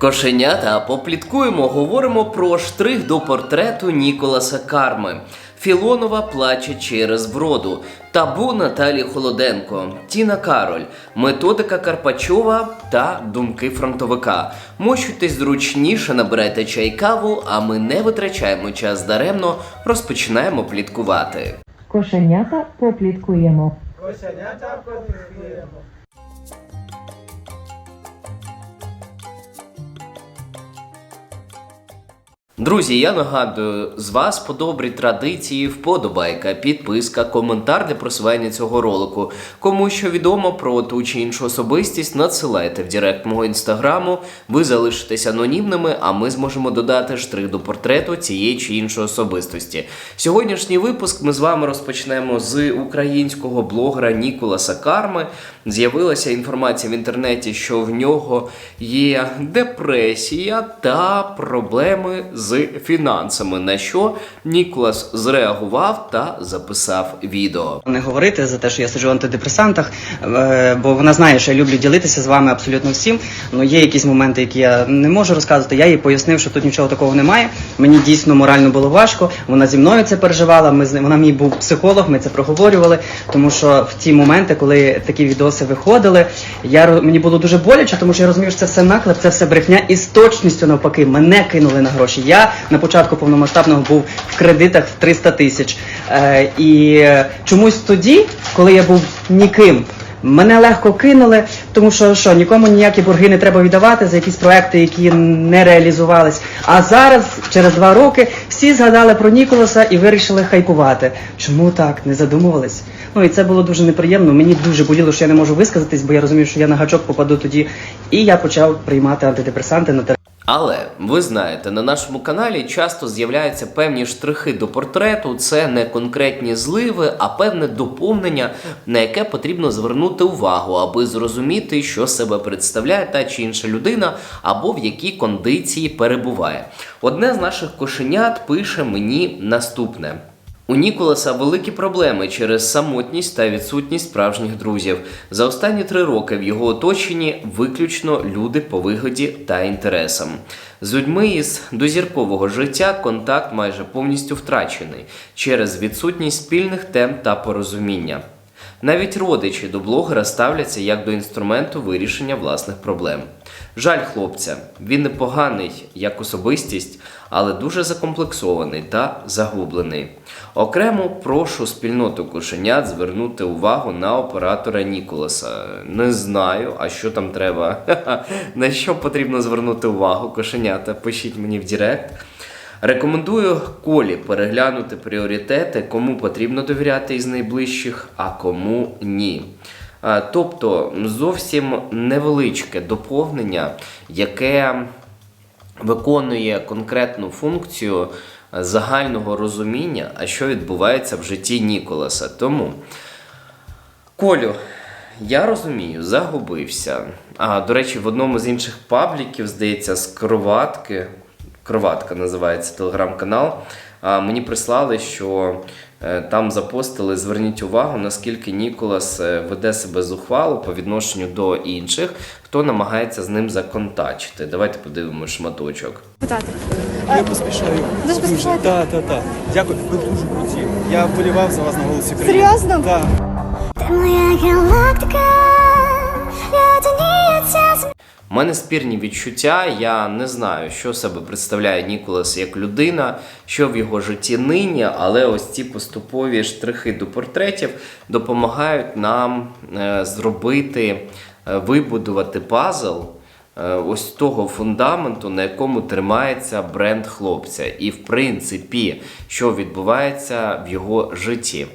Кошенята попліткуємо, говоримо про штрих до портрету Ніколаса Карми. Філонова плаче через вроду. Табу Наталі Холоденко, Тіна Кароль, методика Карпачова та думки фронтовика. Мощуйтесь зручніше, набирайте чай каву, а ми не витрачаємо час даремно, розпочинаємо пліткувати. Кошенята попліткуємо. Кошенята потрібно. Друзі, я нагадую, з вас по добрій традиції вподобайка, підписка, коментар для просування цього ролику. Кому що відомо про ту чи іншу особистість, надсилайте в директ мого інстаграму. Ви залишитесь анонімними, а ми зможемо додати штрих до портрету цієї чи іншої особистості. Сьогоднішній випуск ми з вами розпочнемо з українського блогера Ніколаса Карми. З'явилася інформація в інтернеті, що в нього є депресія та проблеми з фінансами. На що Ніколас зреагував та записав відео. Не говорити за те, що я сиджу в антидепресантах, е, бо вона знає, що я люблю ділитися з вами абсолютно всім. Ну є якісь моменти, які я не можу розказувати. Я їй пояснив, що тут нічого такого немає. Мені дійсно морально було важко. Вона зі мною це переживала. Ми з вона мій був психолог. Ми це проговорювали. Тому що в ті моменти, коли такі відоси виходили, я мені було дуже боляче, тому що я розумію, що це все наклеп, це все брехня, і з точністю навпаки мене кинули на гроші. Я на початку повномасштабного був в кредитах в 300 тисяч. Е, і чомусь тоді, коли я був ніким. Мене легко кинули, тому що що нікому ніякі борги не треба віддавати за якісь проекти, які не реалізувались. А зараз, через два роки, всі згадали про Ніколаса і вирішили хайпувати. Чому так? Не задумувались? Ну і це було дуже неприємно. Мені дуже боліло, що я не можу висказатись, бо я розумів, що я на гачок попаду тоді. І я почав приймати антидепресанти на Але ви знаєте, на нашому каналі часто з'являються певні штрихи до портрету. Це не конкретні зливи, а певне доповнення, на яке потрібно звернути увагу, аби зрозуміти, що себе представляє та чи інша людина, або в якій кондиції перебуває. Одне з наших кошенят пише мені наступне. У Ніколаса великі проблеми через самотність та відсутність справжніх друзів. За останні три роки в його оточенні виключно люди по вигоді та інтересам. З людьми із дозіркового життя контакт майже повністю втрачений через відсутність спільних тем та порозуміння. Навіть родичі до блогера ставляться як до інструменту вирішення власних проблем. Жаль хлопця, він непоганий як особистість, але дуже закомплексований та загублений. Окремо прошу спільноту кошенят звернути увагу на оператора Ніколаса. Не знаю, а що там треба. На що потрібно звернути увагу кошенята? Пишіть мені в Директ. Рекомендую Колі переглянути пріоритети, кому потрібно довіряти із найближчих, а кому ні. Тобто зовсім невеличке доповнення, яке виконує конкретну функцію е, загального розуміння, а що відбувається в житті Ніколаса. Тому, Колю, я розумію, загубився. А, до речі, в одному з інших пабліків, здається, з кроватки. Кроватка називається телеграм-канал. Мені прислали, що там запостили, зверніть увагу, наскільки Ніколас е, веде себе зухвало по відношенню до інших, хто намагається з ним законтачити. Давайте подивимося шматочок. питати. Я поспішаю. Дуже поспішаєте? Так, так, так. Дякую, ви дуже круті. Я вболівав за вас на голосі країни. Серйозно? Так. Ти моя галактика, єдиниця з У мене спірні відчуття. Я не знаю, що себе представляє Ніколас як людина, що в його житті нині, але ось ці поступові штрихи до портретів допомагають нам е, зробити, е, вибудувати пазл. е, Ось того фундаменту, на якому тримається бренд хлопця, і в принципі, що відбувається в його житті.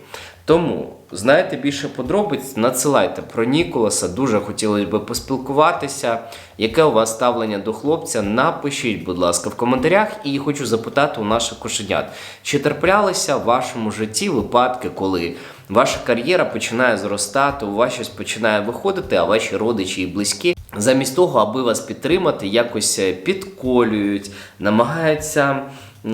Тому знаєте більше подробиць, надсилайте про Ніколаса. Дуже хотілося б поспілкуватися. Яке у вас ставлення до хлопця? Напишіть, будь ласка, в коментарях. І хочу запитати у наших кошенят, чи траплялися в вашому житті випадки, коли ваша кар'єра починає зростати, у вас щось починає виходити, а ваші родичі і близькі замість того, аби вас підтримати, якось е, підколюють, намагаються.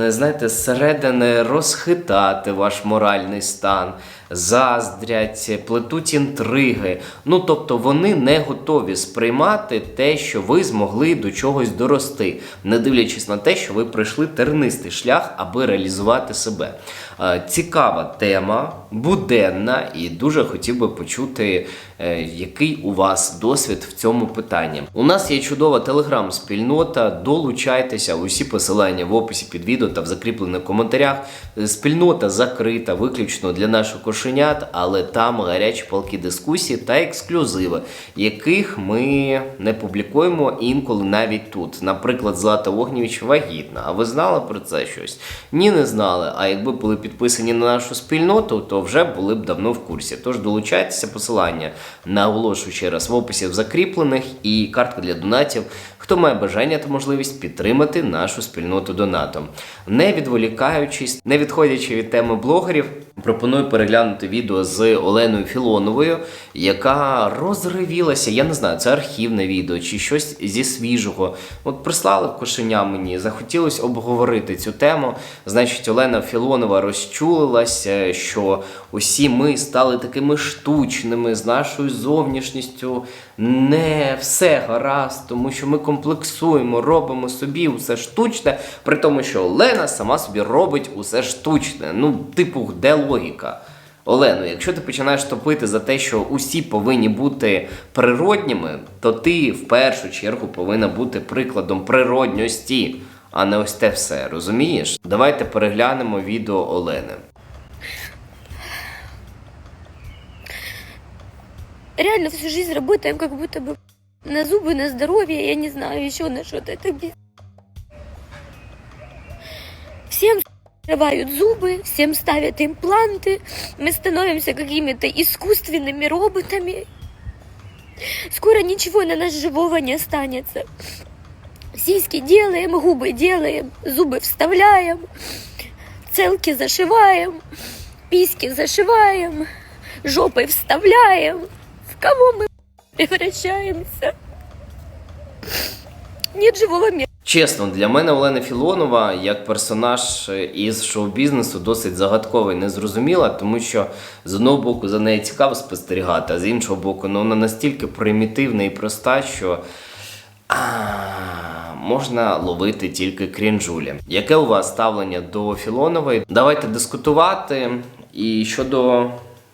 Знаєте, зсередини розхитати ваш моральний стан, заздрять, плетуть інтриги. Ну тобто вони не готові сприймати те, що ви змогли до чогось дорости, не дивлячись на те, що ви пройшли тернистий шлях, аби реалізувати себе. Е, Цікава тема, буденна, і дуже хотів би почути, е, який у вас досвід в цьому питанні. У нас є чудова телеграм-спільнота. Долучайтеся, усі посилання в описі під відео та в закріплених коментарях. Е, Спільнота закрита виключно для наших кошенят, але там гарячі палки дискусії та ексклюзиви, яких ми не публікуємо інколи навіть тут. Наприклад, Злата Огнєвіч вагітна. А ви знали про це щось? Ні, не знали. А якби були підписані на нашу спільноту, то вже були б давно в курсі. Тож долучайтеся посилання наголошую ще раз в описі в закріплених і картка для донатів. Хто має бажання та можливість підтримати нашу спільноту донатом. Не відволікаючись, не відходячи від теми блогерів, пропоную переглянути відео з Оленою Філоновою, яка розривілася. Я не знаю, це архівне відео чи щось зі свіжого. От прислали кошеня мені, захотілося обговорити цю тему. Значить, Олена Філонова розчулилася, що усі ми стали такими штучними з нашою зовнішністю. Не все гаразд, тому що ми комплексуємо, робимо собі усе штучне, при тому, що Олена сама собі робить усе штучне. Ну, типу, де логіка? Олено, якщо ти починаєш топити за те, що усі повинні бути природніми, то ти в першу чергу повинна бути прикладом природньості, а не ось те все. Розумієш? Давайте переглянемо відео Олени. Реально всю жизнь работаем как будто бы на зубы, на здоровье, я не знаю, еще на что-то. Это пиздец. Всем срывают зубы, всем ставят импланты, мы становимся какими-то искусственными роботами. Скоро ничего на нас живого не останется. Сиськи делаем, губы делаем, зубы вставляем, целки зашиваем, письки зашиваем, жопой вставляем. Кого мы превращаемся? Нет живого места. Чесно, для мене Олена Філонова як персонаж із шоу-бізнесу досить загадкова і незрозуміла, тому що з одного боку за нею цікаво спостерігати, а з іншого боку, ну вона настільки примітивна і проста, що а, можна ловити тільки крінжулі. Яке у вас ставлення до Філонової? Давайте дискутувати. І щодо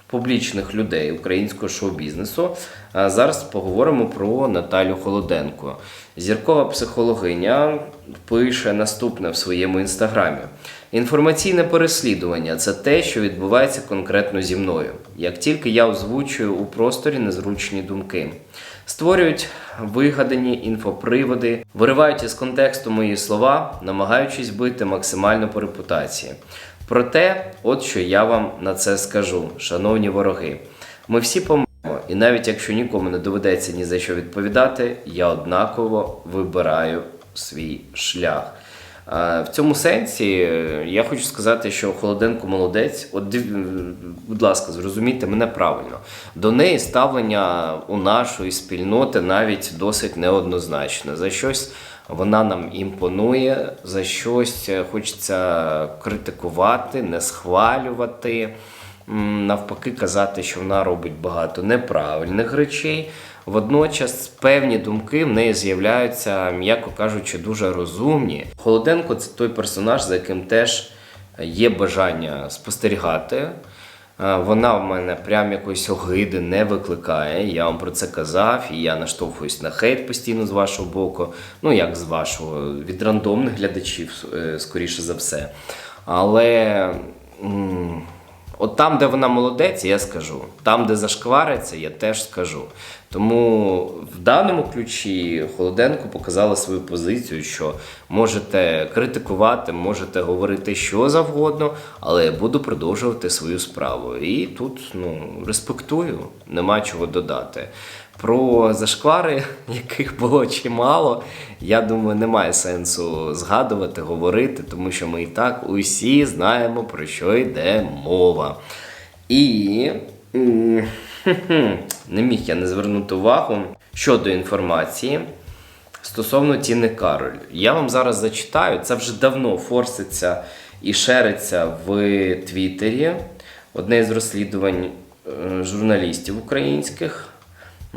публічних людей українського шоу-бізнесу. А зараз поговоримо про Наталю Холоденко. Зіркова психологиня пише наступне в своєму інстаграмі. Інформаційне переслідування це те, що відбувається конкретно зі мною. Як тільки я озвучую у просторі незручні думки, створюють вигадані інфоприводи, виривають із контексту мої слова, намагаючись бити максимально по репутації. Проте, от що я вам на це скажу, шановні вороги. Ми всі помремо, і навіть якщо нікому не доведеться ні за що відповідати, я однаково вибираю свій шлях. Е, В цьому сенсі е, я хочу сказати, що Холоденко молодець. От будь ласка, зрозумійте мене правильно. До неї ставлення у нашої спільноти навіть досить неоднозначне. За щось вона нам імпонує, за щось е, хочеться критикувати, не схвалювати. Навпаки, казати, що вона робить багато неправильних речей. Водночас певні думки в неї з'являються, м'яко кажучи, дуже розумні. Холоденко це той персонаж, за яким теж є бажання спостерігати. Е, Вона в мене прям якоїсь огиди не викликає. Я вам про це казав, і я наштовхуюсь на хейт постійно з вашого боку. Ну як з вашого, від рандомних глядачів, е, скоріше за все. Але. От там, де вона молодець, я скажу. Там, де зашквариться, я теж скажу. Тому в даному ключі Холоденко показала свою позицію, що можете критикувати, можете говорити що завгодно, але я буду продовжувати свою справу. І тут ну, респектую, нема чого додати. Про зашквари, яких було чимало, я думаю, немає сенсу згадувати, говорити, тому що ми і так усі знаємо, про що йде мова. І не міг я не звернути увагу щодо інформації стосовно Тіни Кароль. Я вам зараз зачитаю, це вже давно форситься і шериться в Твіттері. одне з розслідувань е, журналістів українських.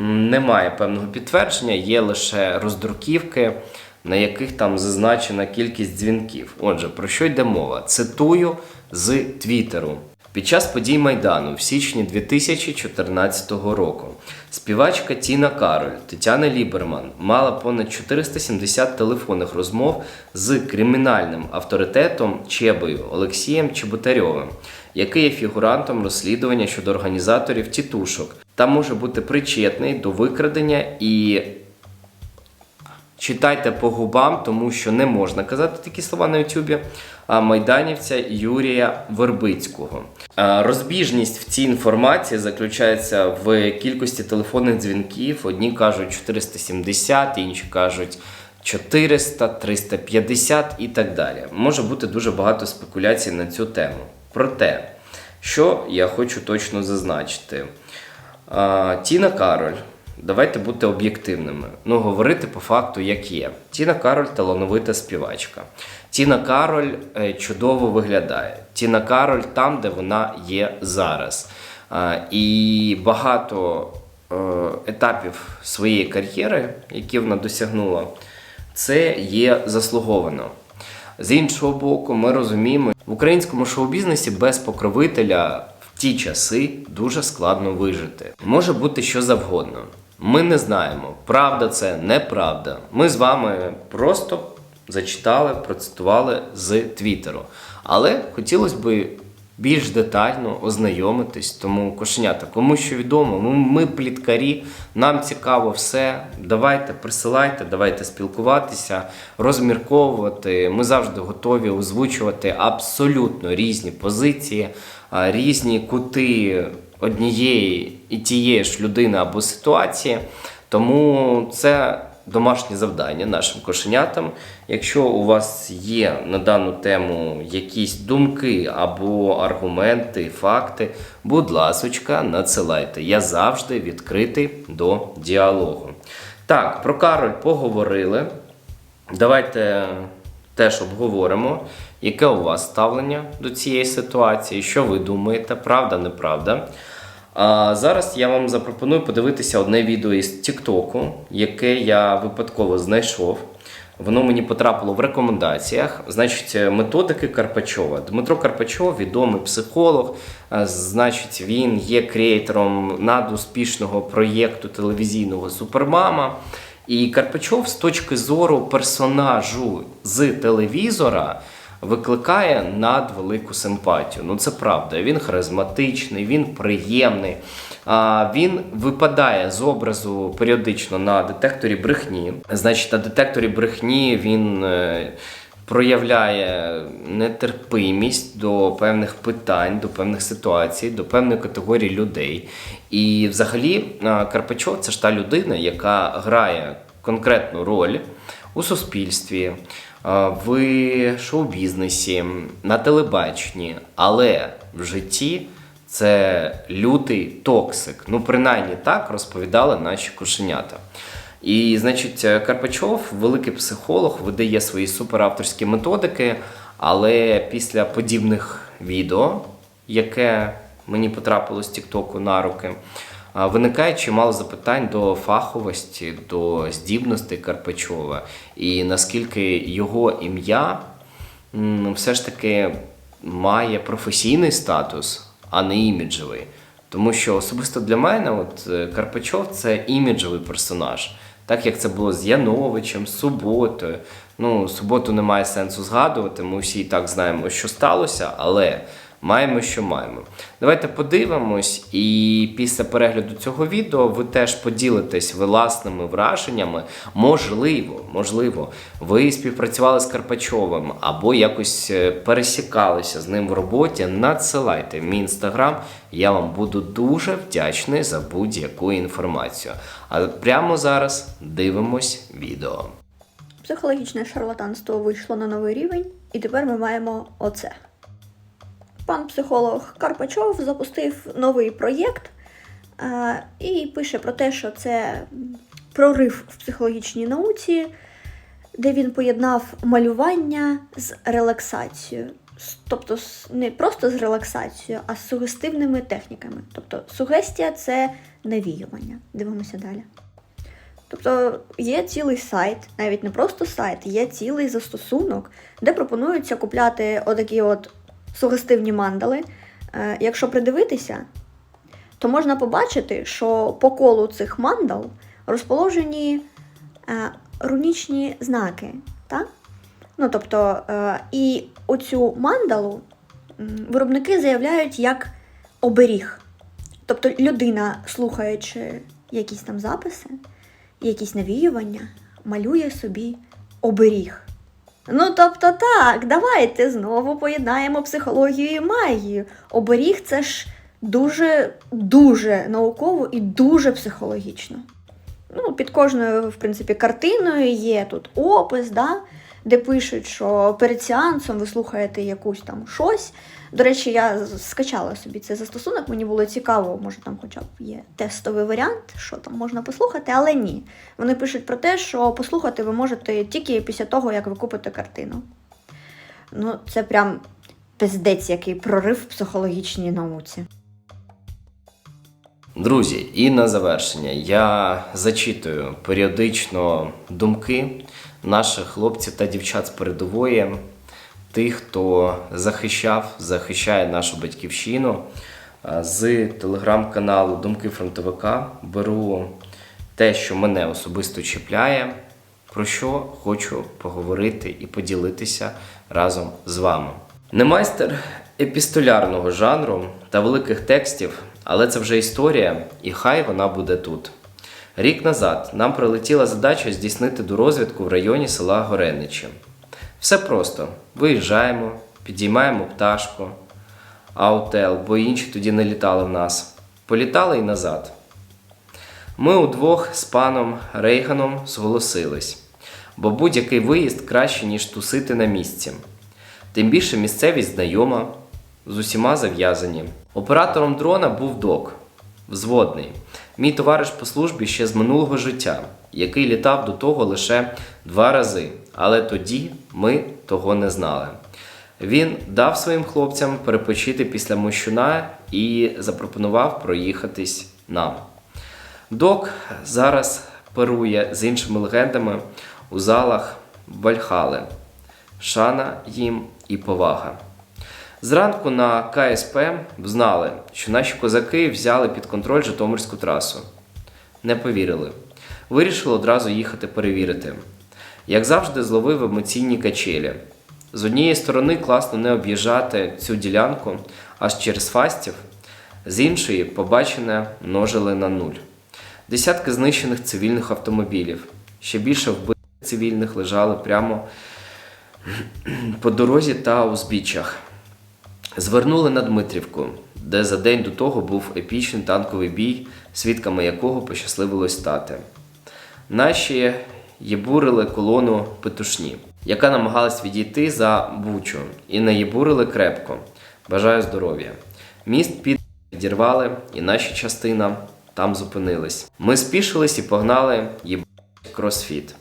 Немає певного підтвердження, є лише роздруківки, на яких там зазначена кількість дзвінків. Отже, про що йде мова? Цитую з Твіттеру. Під час подій Майдану в січні 2014 року співачка Тіна Кароль Тетяна Ліберман мала понад 470 телефонних розмов з кримінальним авторитетом Чебою Олексієм Чеботарьовим, який є фігурантом розслідування щодо організаторів тітушок та може бути причетний до викрадення і Читайте по губам, тому що не можна казати такі слова на Ютубі. А майданівця Юрія Вербицького. Розбіжність в цій інформації заключається в кількості телефонних дзвінків. Одні кажуть 470, інші кажуть 400, 350 і так далі. Може бути дуже багато спекуляцій на цю тему. Проте, що я хочу точно зазначити. А, Тіна Кароль. Давайте бути об'єктивними. Ну, говорити по факту, як є. Тіна Кароль талановита співачка. Тіна Кароль е, чудово виглядає. Тіна Кароль там, де вона є зараз. А, і багато е, етапів своєї кар'єри, які вона досягнула, це є заслуговано. З іншого боку, ми розуміємо, в українському шоу-бізнесі без покровителя ті часи дуже складно вижити. Може бути що завгодно. Ми не знаємо, правда це, неправда. Ми з вами просто зачитали, процитували з Твіттеру. Але хотілося б більш детально ознайомитись, тому кошенята, кому що відомо, ми, ми пліткарі, нам цікаво все. Давайте присилайте, давайте спілкуватися, розмірковувати. Ми завжди готові озвучувати абсолютно різні позиції, різні кути однієї і тієї ж людини або ситуації. Тому це домашнє завдання нашим кошенятам. Якщо у вас є на дану тему якісь думки або аргументи, факти, будь ласочка, надсилайте. Я завжди відкритий до діалогу. Так, про Кароль поговорили. Давайте теж обговоримо, яке у вас ставлення до цієї ситуації, що ви думаєте, правда, неправда. А зараз я вам запропоную подивитися одне відео із Тіктоку, яке я випадково знайшов. Воно мені потрапило в рекомендаціях. Значить, методики Карпачова. Дмитро Карпачов, відомий психолог. Значить, він є креатором надуспішного проєкту телевізійного Супермама. І Карпачов з точки зору персонажу з телевізора викликає надвелику симпатію. Ну це правда. Він харизматичний, він приємний. А, він випадає з образу періодично на детекторі брехні. Значить, на детекторі брехні він. е, Проявляє нетерпимість до певних питань, до певних ситуацій, до певної категорії людей. І взагалі Карпачов це ж та людина, яка грає конкретну роль у суспільстві, в шоу-бізнесі, на телебаченні, але в житті це лютий токсик. Ну, принаймні так розповідали наші кошенята. І, значить, Карпачов, великий психолог, видає свої суперавторські методики, але після подібних відео, яке мені потрапило з Тіктоку на руки, виникає чимало запитань до фаховості, до здібностей Карпачова, і наскільки його ім'я все ж таки має професійний статус, а не іміджевий. Тому що особисто для мене, от е, Карпачов це іміджевий персонаж. Так як це було з Яновичем, з суботою. Ну, суботу немає сенсу згадувати, ми всі і так знаємо, що сталося, але маємо, що маємо. Давайте подивимось, і після перегляду цього відео ви теж поділитесь власними враженнями. Можливо, можливо, ви співпрацювали з Карпачовим або якось е, пересікалися з ним в роботі. Надсилайте мій інстаграм. Я вам буду дуже вдячний за будь-яку інформацію. А прямо зараз дивимось відео. Психологічне шарлатанство вийшло на новий рівень, і тепер ми маємо оце. Пан психолог Карпачов запустив новий проєкт е, і пише про те, що це прорив в психологічній науці, де він поєднав малювання з релаксацією. Тобто не просто з релаксацією, а з сугестивними техніками. Тобто сугестія це навіювання. Дивимося далі. Тобто є цілий сайт, навіть не просто сайт, є цілий застосунок, де пропонується купляти отакі от сугестивні мандали. Е, Якщо придивитися, то можна побачити, що по колу цих мандал розположені е, рунічні знаки. Так? Ну, тобто, е, і оцю мандалу виробники заявляють як оберіг. Тобто людина, слухаючи якісь там записи, якісь навіювання, малює собі оберіг. Ну, тобто, так, давайте знову поєднаємо психологію і магію. Оберіг це ж дуже, дуже науково і дуже психологічно. Ну, під кожною, в принципі, картиною є тут опис, да, де пишуть, що перед сеансом ви слухаєте якусь там щось. До речі, я скачала собі цей застосунок, мені було цікаво, може там хоча б є тестовий варіант, що там можна послухати, але ні. Вони пишуть про те, що послухати ви можете тільки після того, як ви купите картину. Ну, це прям пиздець, який прорив в психологічній науці. Друзі, і на завершення я зачитую періодично думки наших хлопців та дівчат з передової, тих, хто захищав, захищає нашу батьківщину. З телеграм-каналу Думки фронтовика беру те, що мене особисто чіпляє, про що хочу поговорити і поділитися разом з вами. Не майстер епістолярного жанру та великих текстів, але це вже історія, і хай вона буде тут. Рік назад нам прилетіла задача здійснити дорозвідку в районі села Гореничі. Все просто: виїжджаємо, підіймаємо пташку, аутел, бо інші тоді не літали в нас. Політали і назад. Ми удвох з паном Рейганом зголосились, бо будь-який виїзд краще, ніж тусити на місці. Тим більше місцевість знайома, з усіма зав'язані. Оператором дрона був док, взводний, мій товариш по службі ще з минулого життя, який літав до того лише два рази, але тоді ми того не знали. Він дав своїм хлопцям перепочити після мощуна і запропонував проїхатись нам. Док зараз парує з іншими легендами у залах Вальхали. Шана їм і повага. Зранку на КСП знали, що наші козаки взяли під контроль Житомирську трасу. Не повірили. Вирішили одразу їхати перевірити. Як завжди, зловив емоційні качелі. З однієї сторони класно не об'їжджати цю ділянку аж через фастів, з іншої побачене множили на нуль. Десятки знищених цивільних автомобілів. Ще більше вбитих цивільних лежали прямо по дорозі та узбіччях. Звернули на Дмитрівку, де за день до того був епічний танковий бій, свідками якого пощасливилось стати. Наші єбурили колону петушні, яка намагалась відійти за Бучу, і не єбурили крепко. Бажаю здоров'я. Міст під відірвали, і наша частина там зупинились. Ми спішились і погнали їбать кросфіт.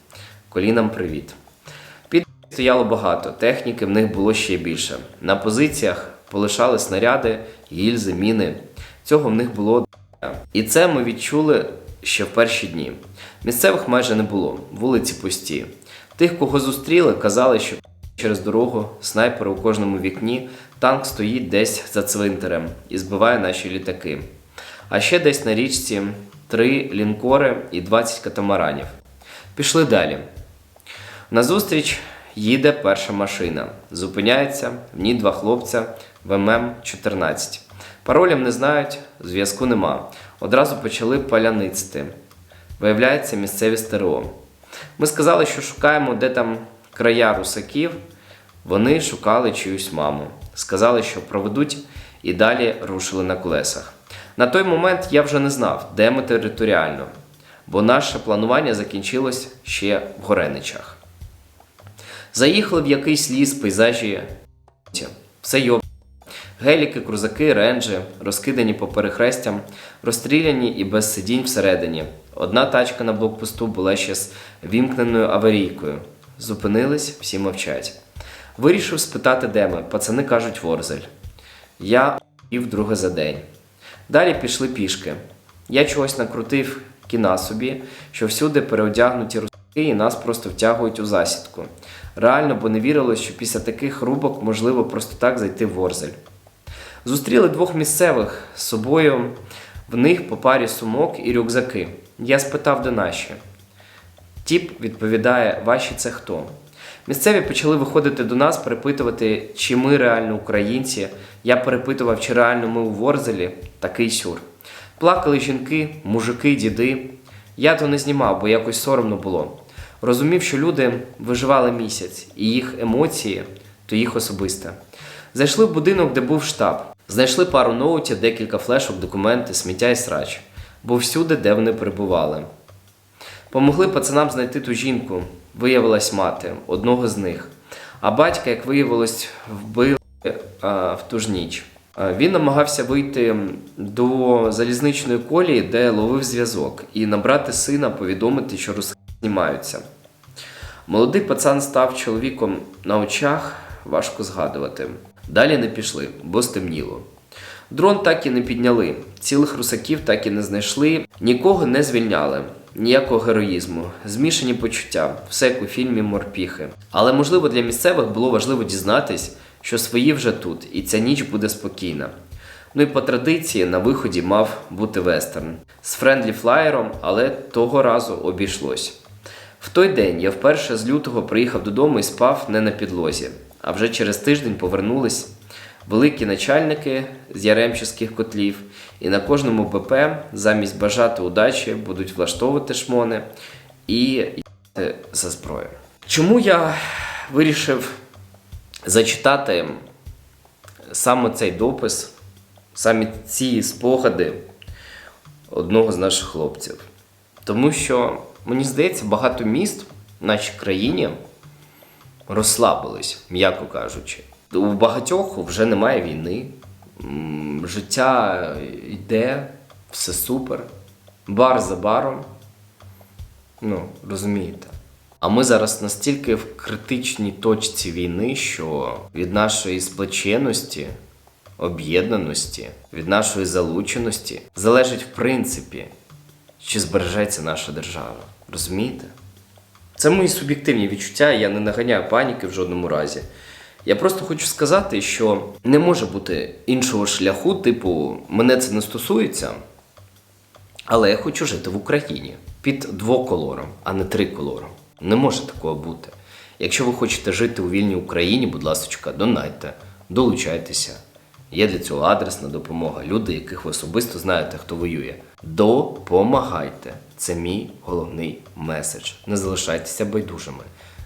Колінам привіт. Під стояло багато, техніки в них було ще більше. На позиціях полишали снаряди, гільзи, міни. Цього в них було. І це ми відчули ще в перші дні. Місцевих майже не було, вулиці пусті. Тих, кого зустріли, казали, що через дорогу снайпери у кожному вікні, танк стоїть десь за цвинтарем і збиває наші літаки. А ще десь на річці три лінкори і 20 катамаранів. Пішли далі. Назустріч їде перша машина. Зупиняється, в ній два хлопця в ММ-14. Паролям не знають, зв'язку нема. Одразу почали паляницти. Виявляється, місцеві СТРО. Ми сказали, що шукаємо, де там края русаків. Вони шукали чиюсь маму. Сказали, що проведуть і далі рушили на колесах. На той момент я вже не знав, де ми територіально, бо наше планування закінчилось ще в Гореничах. Заїхали в якийсь ліс, пейзажі. Все йоб. Геліки, крузаки, ренджі, розкидані по перехрестям, розстріляні і без сидінь всередині. Одна тачка на блокпосту була ще з вімкненою аварійкою. Зупинились, всі мовчать. Вирішив спитати, де ми. Пацани кажуть Ворзель. Я і вдруге за день. Далі пішли пішки. Я чогось накрутив кіна собі, що всюди переодягнуті руски і нас просто втягують у засідку. Реально, бо не вірилось, що після таких рубок можливо просто так зайти в Ворзель. Зустріли двох місцевих з собою, в них по парі сумок і рюкзаки. Я спитав, де наші. Тіп відповідає: Ваші це хто? Місцеві почали виходити до нас, перепитувати, чи ми реально українці. Я перепитував, чи реально ми у Ворзелі, такий сюр. Плакали жінки, мужики, діди. Я то не знімав, бо якось соромно було. Розумів, що люди виживали місяць, і їх емоції то їх особисте. Зайшли в будинок, де був штаб. Знайшли пару ноутів, декілька флешок, документи, сміття і срач. Був всюди, де вони перебували. Помогли пацанам знайти ту жінку. Виявилась мати одного з них. А батька, як виявилось, вбили а, в ту ж ніч. Він намагався вийти до залізничної колії, де ловив зв'язок, і набрати сина, повідомити, що руски знімаються. Молодий пацан став чоловіком на очах, важко згадувати. Далі не пішли, бо стемніло. Дрон так і не підняли, цілих русаків так і не знайшли, нікого не звільняли, ніякого героїзму, змішані почуття, все як у фільмі Морпіхи. Але можливо для місцевих було важливо дізнатись, що свої вже тут, і ця ніч буде спокійна. Ну і по традиції на виході мав бути вестерн з френдлі флаєром, але того разу обійшлось. В той день я вперше з лютого приїхав додому і спав не на підлозі, а вже через тиждень повернулись великі начальники з яремчиських котлів, і на кожному БП замість бажати удачі будуть влаштовувати шмони і за зброю. Чому я вирішив зачитати саме цей допис, саме ці спогади одного з наших хлопців? Тому що, мені здається, багато міст в нашій країні розслабились, м'яко кажучи. У багатьох вже немає війни, життя йде, все супер, бар за баром. Ну, розумієте. А ми зараз настільки в критичній точці війни, що від нашої сплеченості, об'єднаності, від нашої залученості залежить в принципі, чи збережеться наша держава. Розумієте? Це мої суб'єктивні відчуття, я не наганяю паніки в жодному разі. Я просто хочу сказати, що не може бути іншого шляху, типу, мене це не стосується, але я хочу жити в Україні під двоколором, а не триколором. Не може такого бути. Якщо ви хочете жити у вільній Україні, будь ласка, донайте, долучайтеся. Є для цього адресна допомога. Люди, яких ви особисто знаєте, хто воює. Допомагайте. Це мій головний меседж. Не залишайтеся байдужими.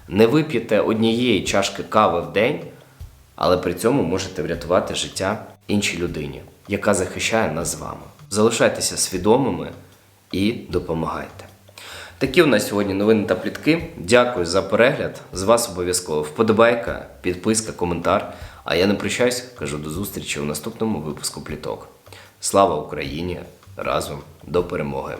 Не вип'єте однієї чашки кави в день, але при цьому можете врятувати життя іншій людині, яка захищає нас з вами. Залишайтеся свідомими і допомагайте. Такі у нас сьогодні новини та плітки. Дякую за перегляд. З вас обов'язково вподобайка, підписка, коментар. А я не прощаюсь, кажу до зустрічі у наступному випуску пліток. Слава Україні! Разом до перемоги!